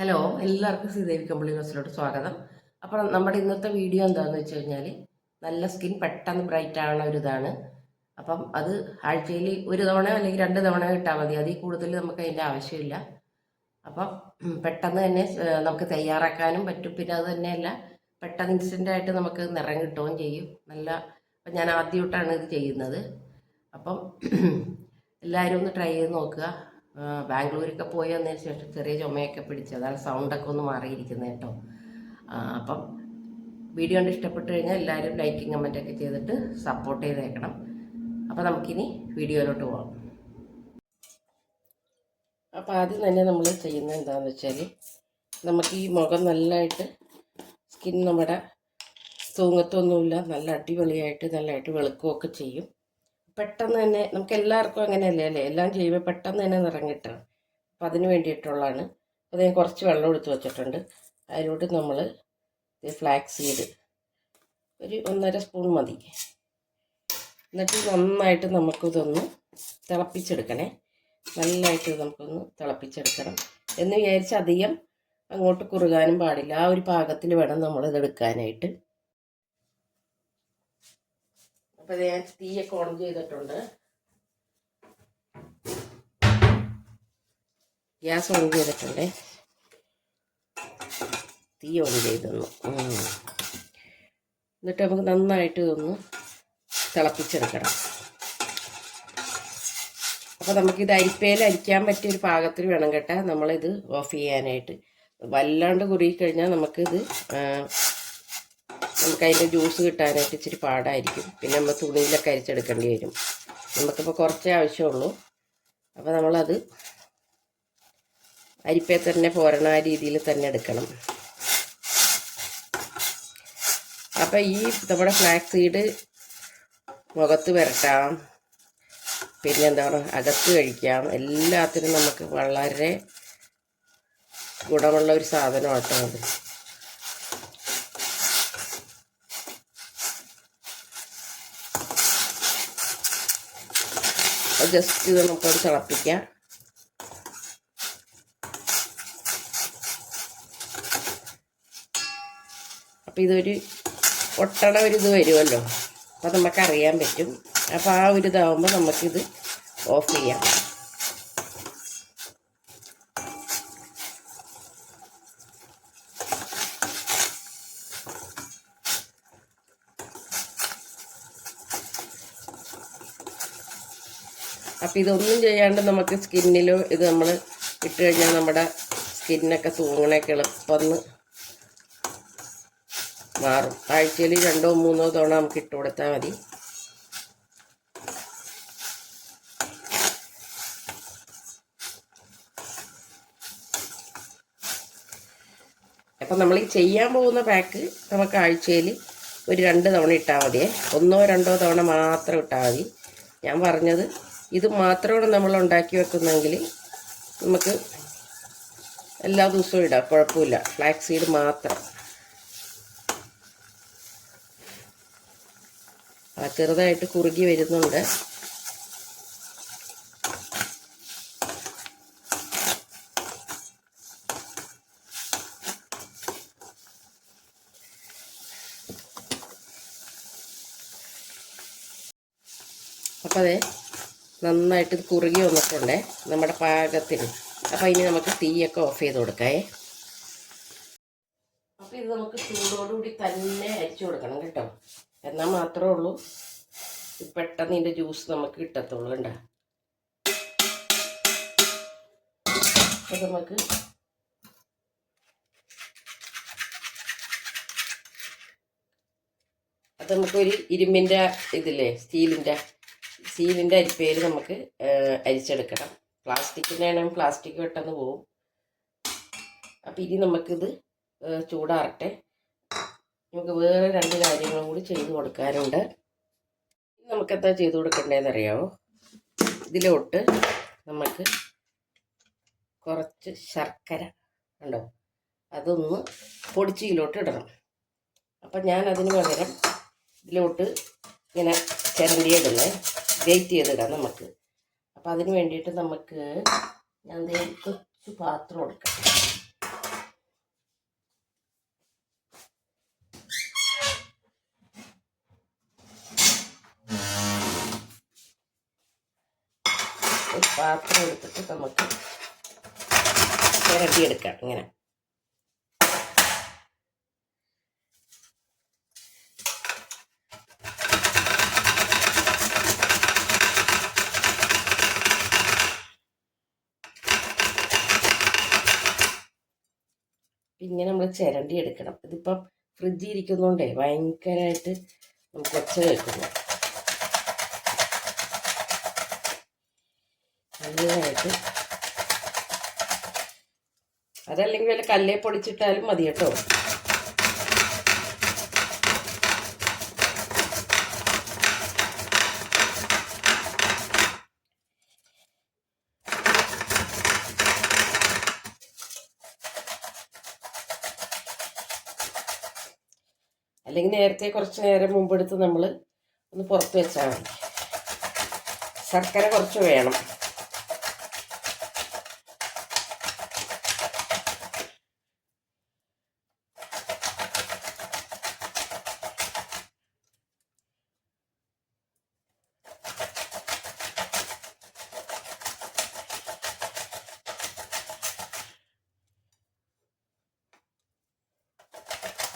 Hello എല്ലാവർക്കും ശ്രീദേവി കമ്പിളി ബസ്സിലോട്ട് സ്വാഗതം. അപ്പോൾ നമ്മുടെ ഇന്നത്തെ വീഡിയോ എന്താണെന്ന് വെച്ച് കഴിഞ്ഞാൽ നല്ല സ്കിൻ പെട്ടെന്ന് ബ്രൈറ്റ് ആവുന്ന ഒരു ഇതാണ്. അപ്പം അത് ആഴ്ചയിൽ ഒരു തവണ അല്ലെങ്കിൽ രണ്ട് തവണ ഇട്ടാൽ മതി. അതിൽ കൂടുതൽ നമുക്ക് അതിന്റെ ആവശ്യമില്ല. അപ്പം പെട്ടെന്ന് തന്നെ നമുക്ക് തയ്യാറാക്കാനും പറ്റും. പിന്നെ അത് തന്നെയല്ല പെട്ടെന്ന് ഇൻസ്റ്റന്റ് ആയിട്ട് നമുക്ക് നിറം കിട്ടുകയും ചെയ്യും. നല്ല അപ്പം ഞാൻ ആദ്യമായിട്ടാണ് ഇത് ചെയ്യുന്നത്. അപ്പം എല്ലാവരും ഒന്ന് ട്രൈ ചെയ്ത് നോക്കുക. ബാംഗ്ലൂരൊക്കെ പോയി വന്നതിന് ശേഷം ചെറിയ ചുമയൊക്കെ പിടിച്ചു അതാണ് സൗണ്ടൊക്കെ ഒന്ന് മാറിയിരിക്കുന്നത് കേട്ടോ. അപ്പം വീഡിയോ കണ്ട് ഇഷ്ടപ്പെട്ട് കഴിഞ്ഞാൽ എല്ലാവരും ലൈക്കും കമന്റൊക്കെ ചെയ്തിട്ട് സപ്പോർട്ട് ചെയ്തേക്കണം. അപ്പോൾ നമുക്കിനി വീഡിയോയിലോട്ട് പോകാം അപ്പോൾ ആദ്യം തന്നെ നമ്മൾ ചെയ്യുന്നത് എന്താണെന്ന് വെച്ചാൽ നമുക്ക് ഈ മുഖം നല്ലതായിട്ട് സ്കിൻ നമ്മുടെ തൂങ്ങത്തൊന്നുമില്ല നല്ല അടിപൊളിയായിട്ട് നല്ലതായിട്ട് വെളുക്കുകയൊക്കെ ചെയ്യും. പെട്ടെന്ന് തന്നെ നമുക്ക് എല്ലാവർക്കും അങ്ങനെയല്ലേ അല്ലേ? എല്ലാം ചെയ്യുമ്പോൾ പെട്ടെന്ന് തന്നെ നിറം അപ്പം അതിന് വേണ്ടിയിട്ടുള്ളതാണ്. അത് ഞാൻ കുറച്ച് വെള്ളം എടുത്ത് വെച്ചിട്ടുണ്ട്. അതിലോട്ട് നമ്മൾ ഫ്ലാക്സ് സീഡ് ഒരു ഒന്നര സ്പൂൺ മതി. എന്നിട്ട് നന്നായിട്ട് നമുക്കിതൊന്ന് തിളപ്പിച്ചെടുക്കണേ. നല്ലതായിട്ട് നമുക്കൊന്ന് തിളപ്പിച്ചെടുക്കണം. എന്ന് വിചാരിച്ച് അധികം അങ്ങോട്ട് കുറുകാനും പാടില്ല. ആ ഒരു പാകത്തിൽ വേണം നമ്മളിത് എടുക്കാനായിട്ട്. ഇത് ഞാൻ തീയൊക്കെ ഓൺ ചെയ്തിട്ടുണ്ട്. ഗ്യാസ് ഓൺ ചെയ്തിട്ടുണ്ട്. തീ ഓൺ ചെയ്തൊന്നു എന്നിട്ട് നമുക്ക് നന്നായിട്ട് ഇതൊന്ന് തിളപ്പിച്ചെടുക്കണം. അപ്പോൾ നമുക്കിത് അരിപ്പയിൽ അരിക്കാൻ പറ്റിയ ഒരു പാകത്തിൽ വേണം കേട്ടാ. നമ്മളിത് ഓഫ് ചെയ്യാനായിട്ട്. വല്ലാണ്ട് കുറുകി കഴിഞ്ഞാൽ നമുക്കിത് നമുക്ക് അതിന്റെ ജ്യൂസ് കിട്ടാനായിട്ട് ഇച്ചിരി പാടായിരിക്കും. പിന്നെ നമ്മൾ തുണിയിലൊക്കെ അരിച്ചെടുക്കേണ്ടി വരും. നമുക്കിപ്പോൾ കുറച്ചേ ആവശ്യമുള്ളൂ. അപ്പോൾ നമ്മളത് അരിപ്പേ തന്നെ പോരണ ആ രീതിയിൽ തന്നെ എടുക്കണം. അപ്പോൾ ഈ നമ്മുടെ ഫ്ലാക്സ് സീഡ് മുഖത്ത് പുരട്ടാം പിന്നെ എന്താ പറയുക അകത്ത് കഴിക്കാം. എല്ലാത്തിനും നമുക്ക് വളരെ ഗുണമുള്ള ഒരു സാധനമാട്ടോ അത്. ജസ്റ്റ് ഇത് നമുക്കത് തിളപ്പിക്കാം. അപ്പം ഇതൊരു ഒട്ടണ ഒരു ഇത് വരുമല്ലോ. അപ്പം നമുക്കറിയാൻ പറ്റും. അപ്പോൾ ആ ഒരു ഇതാവുമ്പോൾ നമുക്കിത് ഓഫ് ചെയ്യാം. അപ്പം ഇതൊന്നും ചെയ്യാണ്ട് നമുക്ക് സ്കിന്നിലോ ഇത് നമ്മൾ ഇട്ട് കഴിഞ്ഞാൽ നമ്മുടെ സ്കിന്നൊക്കെ തൂങ്ങണൊക്കെ എളുപ്പമെന്ന് മാറും. ആഴ്ചയിൽ രണ്ടോ മൂന്നോ തവണ നമുക്ക് ഇട്ട് കൊടുത്താൽ മതി. അപ്പം നമ്മൾ ഈ ചെയ്യാൻ പോകുന്ന പാക്ക് നമുക്ക് ആഴ്ചയിൽ ഒരു രണ്ട് തവണ ഇട്ടാൽ മതിയേ. ഒന്നോ രണ്ടോ തവണ മാത്രം ഇട്ടാൽ മതി. ഞാൻ പറഞ്ഞത് ഇത് മാത്രമാണ് നമ്മൾ ഉണ്ടാക്കി വെക്കുന്നെങ്കിൽ നമുക്ക് എല്ലാ ദിവസവും ഇടാം. കുഴപ്പമില്ല. ഫ്ലാക്സ് സീഡ് മാത്രം. ആ ചെറുതായിട്ട് കുറുകി വരുന്നുണ്ട്. അപ്പോൾ അതെ നന്നായിട്ട് ഇത് കുറുകി വന്നിട്ടുണ്ടേ നമ്മുടെ പാകത്തിന്. അപ്പോൾ ഇനി നമുക്ക് തീയൊക്കെ ഓഫ് ചെയ്ത് കൊടുക്കാമേ അപ്പോൾ ഇത് നമുക്ക് ചൂടോടുകൂടി തന്നെ അരിച്ചു കൊടുക്കണം കേട്ടോ. എന്നാൽ മാത്രമേ ഉള്ളൂ. പെട്ടെന്ന് ഇതിന്റെ ജ്യൂസ് നമുക്ക് കിട്ടത്തുള്ളൂ കണ്ട? നമുക്ക് അത് നമുക്കൊരു ഇരുമ്പിന്റെ ഇതില്ലേ സ്റ്റീലിന്റെ സ്റ്റീലിന്റെ അരിപ്പയിൽ നമുക്ക് അരിച്ചെടുക്കണം. പ്ലാസ്റ്റിക്കിന്റെ ആണെങ്കിൽ പ്ലാസ്റ്റിക് പെട്ടെന്ന് പോവും. അപ്പം ഇനി നമുക്കിത് ചൂടാറട്ടെ. നമുക്ക് വേറെ രണ്ട് കാര്യങ്ങളും കൂടി ചെയ്ത് കൊടുക്കാനുണ്ട്. നമുക്ക് എന്താ ചെയ്ത് കൊടുക്കേണ്ടതെന്ന് അറിയാമോ ഇതിലോട്ട് നമുക്ക് കുറച്ച് ശർക്കര ഉണ്ടോ? അതൊന്ന് പൊടിച്ചിയിലോട്ട് ഇടണം. അപ്പം ഞാൻ പകരം ഇതിലോട്ട് ഇങ്ങനെ ചിരണ്ടിയിടുന്നേ. വെയിറ്റ് ചെയ്തിടാം നമുക്ക്. അപ്പോൾ അതിന് വേണ്ടിയിട്ട് നമുക്ക് ഞാൻ കുറച്ച് പാത്രം എടുക്കാം. പാത്രം എടുത്തിട്ട് നമുക്ക് ചിരട്ടിയെടുക്കാം ഇങ്ങനെ. ഇങ്ങനെ നമ്മൾ ചിരണ്ടി എടുക്കണം. ഇതിപ്പം ഫ്രിഡ്ജിൽ ഇരിക്കുന്നതുകൊണ്ടേ ഭയങ്കരമായിട്ട് നമുക്ക് ഒച്ച കേൾക്കുന്നു. അതല്ലെങ്കിൽ വല്ല കല്ലേ പൊടിച്ചിട്ടാലും മതി കേട്ടോ. അല്ലെങ്കിൽ നേരത്തെ കുറച്ച് നേരം മുമ്പെടുത്ത് നമ്മൾ ഒന്ന് പുറത്ത് വെച്ചാൽ മതി. ശർക്കര കുറച്ച് വേണം.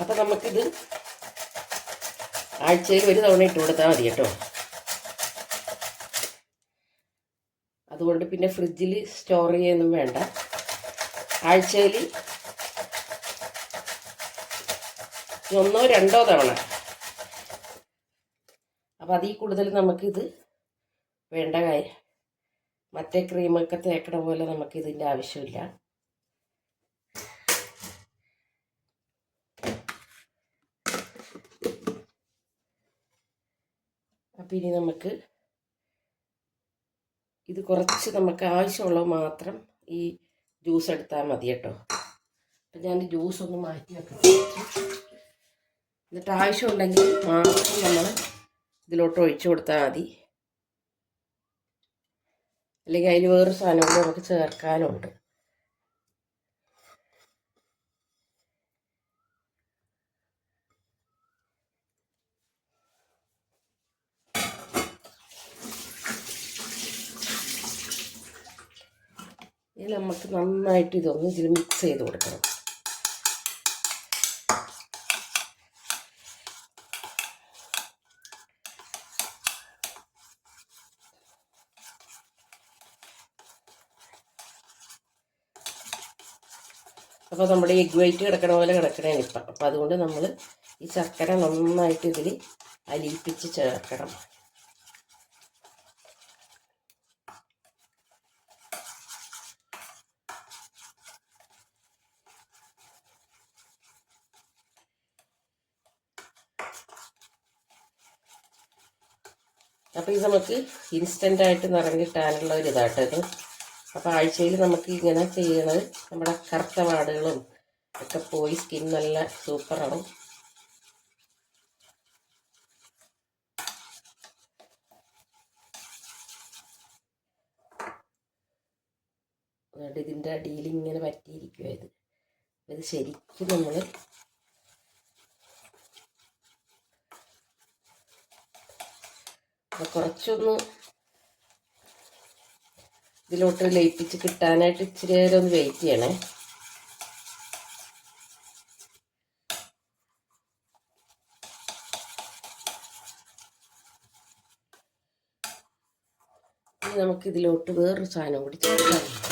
അപ്പം നമുക്കിത് ആഴ്ചയിൽ ഒരു തവണ ഇട്ട് കൊടുത്താൽ മതി കേട്ടോ. അതുകൊണ്ട് പിന്നെ ഫ്രിഡ്ജിൽ സ്റ്റോർ ചെയ്യൊന്നും വേണ്ട. ആഴ്ചയിൽ ഒന്നോ രണ്ടോ തവണ. അപ്പം അതിൽ കൂടുതൽ നമുക്കിത് വേണ്ട കാര്യം. മറ്റേ ക്രീമൊക്കെ തേക്കണ പോലെ നമുക്കിതിന്റെ ആവശ്യമില്ല. അപ്പം ഇനി നമുക്ക് ഇത് കുറച്ച് നമുക്ക് ആവശ്യമുള്ളത് മാത്രം ഈ ജ്യൂസ് എടുത്താൽ മതി കേട്ടോ. അപ്പം ഞാൻ ജ്യൂസ് ഒന്ന് മാറ്റി വെക്കാം എന്നിട്ട് ആവശ്യമുണ്ടെങ്കിൽ മാത്രം നമ്മൾ ഇതിലോട്ട് ഒഴിച്ചു കൊടുത്താൽ മതി. അല്ലെങ്കിൽ അതിൽ വേറൊരു സാധനം കൂടെ നമുക്ക് ചേർക്കാനുണ്ട്. ഇനി നമുക്ക് നന്നായിട്ട് ഇതൊന്ന് ഇതിൽ മിക്സ് ചെയ്ത് കൊടുക്കണം. അപ്പോൾ നമ്മുടെ എഗ് വൈറ്റ് കിടക്കണ പോലെ കിടക്കണേ ഇപ്പം. അപ്പോൾ അതുകൊണ്ട് നമ്മൾ ഈ ശർക്കര നന്നായിട്ട് ഇതിൽ അലിയിപ്പിച്ച് ചേർക്കണം. ഇത് നമുക്ക് ഇൻസ്റ്റന്റ് ആയിട്ട് നിറഞ്ഞിട്ടാനുള്ള ഒരു ഇതാട്ടോ ഇത്. അപ്പോൾ ആഴ്ചയിൽ നമുക്ക് ഇങ്ങനെ ചെയ്യുന്നത് നമ്മുടെ കറുത്ത പാടുകളും ഒക്കെ പോയി സ്കിൻ നല്ല സൂപ്പറാണ് ഇതിന്റെ അടിയിൽ ഇങ്ങനെ പറ്റിയിരിക്കുക ഇത്. ഇത് ശരിക്കും നമ്മൾ കുറച്ചൊന്ന് ഇതിലോട്ട് ലയിപ്പിച്ച് കിട്ടാനായിട്ട് ഇച്ചിരി നേരം ഒന്ന് വെയിറ്റ് ചെയ്യണേ. ഇനി നമുക്ക് ഇതിലോട്ട് വേറൊരു സാധനം കൂടി ചേർക്കാം.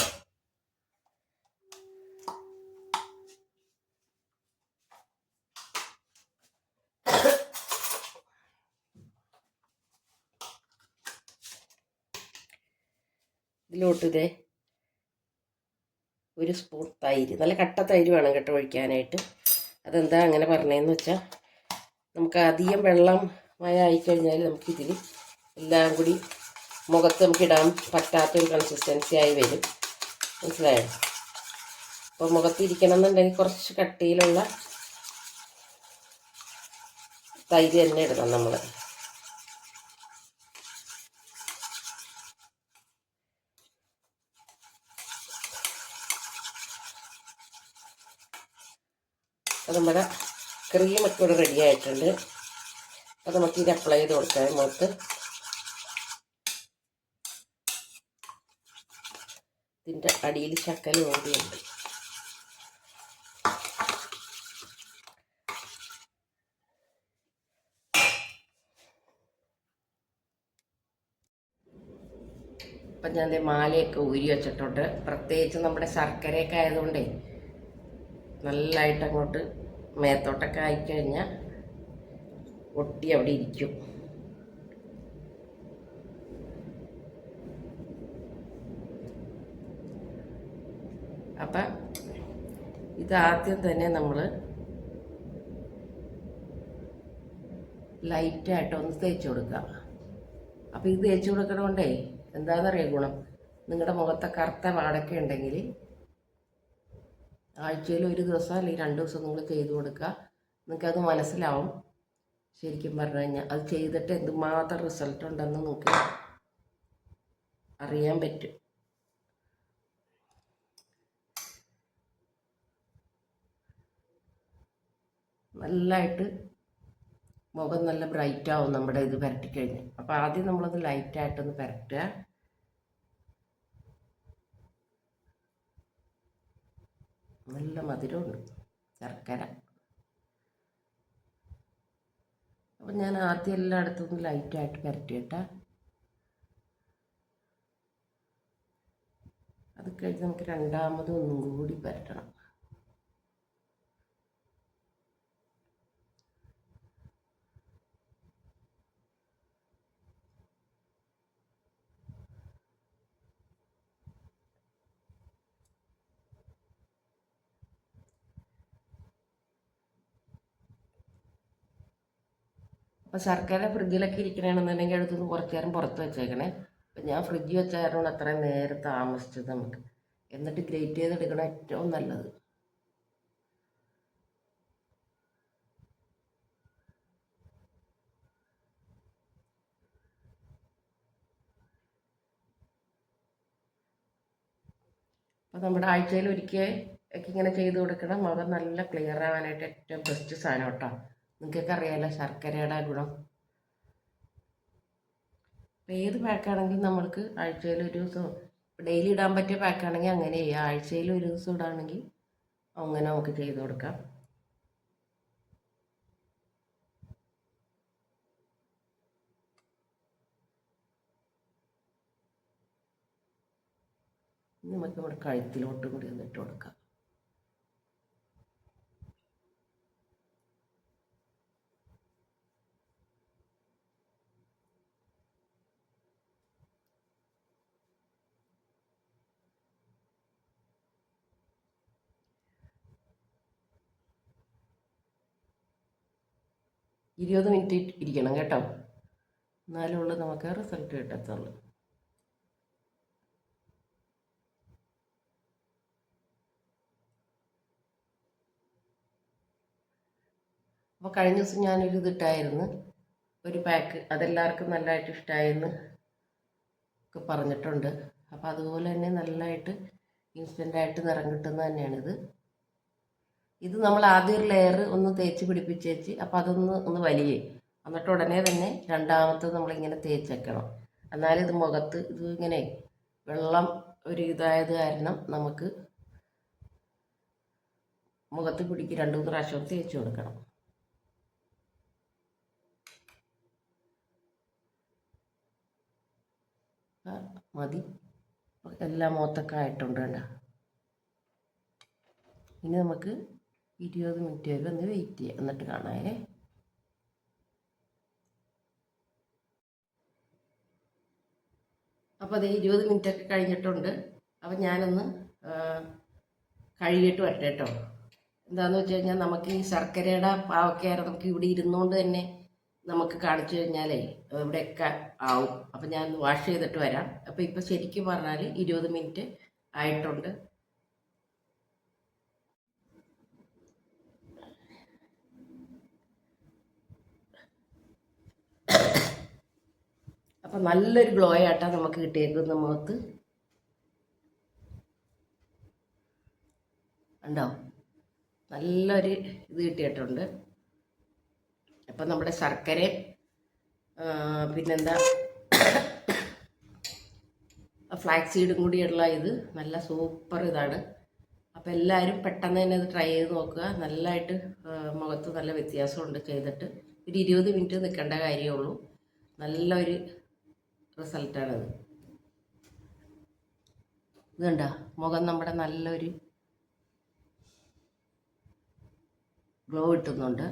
ഇതിലോട്ട് ഇതേ ഒരു സ്പൂൺ തൈര് നല്ല കട്ട തൈര് വേണം കേട്ടോ ഒഴിക്കാനായിട്ട്. അതെന്താ അങ്ങനെ പറഞ്ഞതെന്ന് വെച്ചാൽ നമുക്ക് അധികം വെള്ളം മഴ ആയിക്കഴിഞ്ഞാൽ നമുക്കിതിൽ എല്ലാം കൂടി മുഖത്ത് നമുക്ക് ഇടാൻ പറ്റാത്തൊരു കൺസിസ്റ്റൻസി ആയി വരും. മനസ്സിലായോ? അപ്പോൾ മുഖത്തിരിക്കണം എന്നുണ്ടെങ്കിൽ കുറച്ച് കട്ടിയിലുള്ള തൈര് തന്നെ ഇടണം നമ്മൾ അപ്പോൾ നമ്മുടെ ക്രീമൊക്കെ ഇവിടെ റെഡി ആയിട്ടുണ്ട്. അപ്പോൾ നമുക്ക് ഇത് അപ്ലൈ ചെയ്ത് കൊടുക്കാം മുഖത്ത്. ഇതിന്റെ അടിയിൽ ചക്കൽ ഓടിയുണ്ട്. അപ്പം ഞാൻ മാലയൊക്കെ ഊരി വെച്ചിട്ടുണ്ട്. പ്രത്യേകിച്ച് നമ്മുടെ ശർക്കരയൊക്കെ ആയതുകൊണ്ടേ നല്ലതായിട്ട് അങ്ങോട്ട് മേത്തോട്ടൊക്കെ ആയിക്കഴിഞ്ഞാൽ ഒട്ടി അവിടെ ഇരിക്കും. അപ്പം ഇതാദ്യം തന്നെ നമ്മൾ ലൈറ്റായിട്ട് ഒന്ന് തേച്ച് കൊടുക്കുക അപ്പോൾ ഇത് തേച്ച് കൊടുക്കണോണ്ടേ എന്താണെന്നറിയാം ഗുണം? നിങ്ങളുടെ മുഖത്തെ കറുത്ത പാടൊക്കെ ഉണ്ടെങ്കിൽ ആഴ്ചയിൽ ഒരു ദിവസം അല്ലെങ്കിൽ രണ്ട് ദിവസം നിങ്ങൾ ചെയ്തു കൊടുക്കുക. നിങ്ങൾക്കത് മനസ്സിലാവും. ശരിക്കും പറഞ്ഞു കഴിഞ്ഞാൽ അത് ചെയ്തിട്ട് എന്തുമാത്രം റിസൾട്ട് ഉണ്ടെന്ന് നിങ്ങൾക്ക് അറിയാൻ പറ്റും. നല്ലതായിട്ട് മുഖം നല്ല ബ്രൈറ്റ് ആവും നമ്മുടെ ഇത് പുരട്ടിക്കഴിഞ്ഞ് അപ്പോൾ ആദ്യം നമ്മളത് ലൈറ്റായിട്ടൊന്ന് പുരട്ടുക നല്ല മധുരമുണ്ട്. ശർക്കര. അപ്പം ഞാൻ ആദ്യം എല്ലായിടത്തും ഒന്ന് ലൈറ്റായിട്ട് പുരട്ടിയിട്ട അത് കഴിഞ്ഞ് നമുക്ക് രണ്ടാമതും ഒന്നും കൂടി പുരട്ടണം അപ്പോൾ ശർക്കര ഫ്രിഡ്ജിലൊക്കെ ഇരിക്കണമെന്നുണ്ടെങ്കിൽ അടുത്തുനിന്ന് കുറച്ച് നേരം പുറത്ത് വെച്ചേക്കണേ. അപ്പം ഞാൻ ഫ്രിഡ്ജ് വെച്ചായിരുന്നു അത്രയും നേരം താമസിച്ചത് നമുക്ക്. എന്നിട്ട് ഗ്രേറ്റ് ചെയ്തെടുക്കണം ഏറ്റവും നല്ലത്. അപ്പോൾ നമ്മുടെ ആഴ്ചയിൽ ഒരിക്കൽ ഒക്കെ ഇങ്ങനെ ചെയ്ത് കൊടുക്കണം. മുഖം നല്ല ക്ലിയർ ആവാനായിട്ട് ഏറ്റവും ബെസ്റ്റ് സാധനം കേട്ടോ. നിങ്ങൾക്കൊക്കെ അറിയാമല്ലോ ശർക്കരയുടെ ഗുണം. ഏത് പാക്കാണെങ്കിലും നമ്മൾക്ക് ആഴ്ചയിൽ ഒരു ദിവസം ഡെയിലി ഇടാൻ പറ്റിയ പാക്കാണെങ്കിൽ അങ്ങനെ ചെയ്യാം. ആഴ്ചയിൽ ഒരു ദിവസം ഇടാണെങ്കിൽ അങ്ങനെ നമുക്ക് ചെയ്ത് കൊടുക്കാം. നമുക്ക് നമ്മുടെ കഴുത്തിലോട്ട് കൂടി ഒന്ന് ഇട്ട് കൊടുക്കാം. ഇരുപത് മിനിറ്റ് ഇരിക്കണം കേട്ടോ. എന്നാലേ ഉള്ളൂ നമുക്ക് റിസൾട്ട് കിട്ടത്തുള്ളൂ. അപ്പോൾ കഴിഞ്ഞ ദിവസം ഞാനൊരു ഇതിട്ടായിരുന്നു ഒരു പാക്ക് അതെല്ലാവർക്കും നല്ലതായിട്ട് ഇഷ്ടമായിരുന്നു ഒക്കെ പറഞ്ഞിട്ടുണ്ട്. അപ്പോൾ അതുപോലെ തന്നെ നല്ലതായിട്ട് ഇൻസ്റ്റന്റായിട്ട് നിറം കിട്ടുന്നത് തന്നെയാണിത്. ഇത് നമ്മൾ ആദ്യം ഒരു ലെയർ ഒന്ന് തേച്ച് പിടിപ്പിച്ചേച്ച് അപ്പോൾ അതൊന്ന് ഒന്ന് വലിയേ. എന്നിട്ട് ഉടനെ തന്നെ രണ്ടാമത്തത് നമ്മളിങ്ങനെ തേച്ചേക്കണം എന്നാലും ഇത് മുഖത്ത് ഇത് ഇങ്ങനെ വെള്ളം ഒരു ഇതായത് കാരണം നമുക്ക് മുഖത്ത് പിടിക്ക് രണ്ട് മൂന്ന് പ്രാവശ്യം തേച്ച് കൊടുക്കണം. മതി. എല്ലാം മുഖത്തൊക്കെ ആയിട്ടുണ്ട് കണ്ട? ഇനി നമുക്ക് ഇരുപത് മിനിറ്റ് വരെ ഒന്ന് വെയിറ്റ് ചെയ്യാം. എന്നിട്ട് കാണാമേ അപ്പോൾ അത് ഇരുപത് മിനിറ്റ് ഒക്കെ കഴിഞ്ഞിട്ടുണ്ട്. അപ്പം ഞാനൊന്ന് കഴുകിയിട്ട് വരട്ടെ കേട്ടോ എന്താണെന്ന് വെച്ച് കഴിഞ്ഞാൽ നമുക്ക് ഈ ശർക്കരയുടെ പാവക്കയാറ് നമുക്ക് ഇവിടെ ഇരുന്നുകൊണ്ട് തന്നെ നമുക്ക് കാണിച്ചു കഴിഞ്ഞാലേ ഇവിടെയൊക്കെ ആവും. അപ്പം ഞാൻ വാഷ് ചെയ്തിട്ട് വരാം. അപ്പോൾ ഇപ്പോൾ ശരിക്കും പറഞ്ഞാൽ ഇരുപത് മിനിറ്റ് ആയിട്ടുണ്ട്. അപ്പം നല്ലൊരു ഗ്ലോ ആയിട്ടാ നമുക്ക് കിട്ടിയേക്കുന്ന മുഖത്ത്. ഉണ്ടോ നല്ലൊരു ഇത് കിട്ടിയിട്ടുണ്ട്. അപ്പം നമ്മുടെ ശർക്കരയും പിന്നെന്താ? ഫ്ലാക്സ് സീഡും കൂടിയുള്ള ഇത് നല്ല സൂപ്പർ ഇതാണ്. അപ്പോൾ എല്ലാവരും പെട്ടെന്ന് തന്നെ ഇത് ട്രൈ ചെയ്ത് നോക്കുക. നല്ലതായിട്ട് മുഖത്ത് നല്ല വ്യത്യാസമുണ്ട് ചെയ്തിട്ട്. ഒരു ഇരുപത് മിനിറ്റ് നിൽക്കേണ്ട കാര്യമേ ഉള്ളൂ. നല്ലൊരു റിസൾട്ടാണിത് ഇത് മുഖം നമ്മുടെ നല്ലൊരു ഗ്ലോ കിട്ടുന്നുണ്ട്.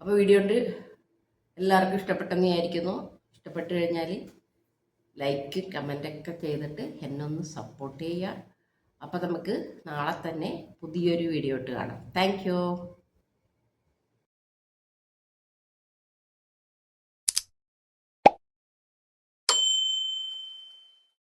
അപ്പോൾ വീഡിയോ ഉണ്ട്. എല്ലാവർക്കും ഇഷ്ടപ്പെട്ടെന്ന് വിചാരിക്കുന്നു. ഇഷ്ടപ്പെട്ട് കഴിഞ്ഞാൽ ലൈക്ക് കമന്റൊക്കെ ചെയ്തിട്ട് എന്നെ ഒന്ന് സപ്പോർട്ട് ചെയ്യുക. അപ്പോൾ നമുക്ക് നാളെ തന്നെ പുതിയൊരു വീഡിയോ ഇട്ട് കാണാം. താങ്ക്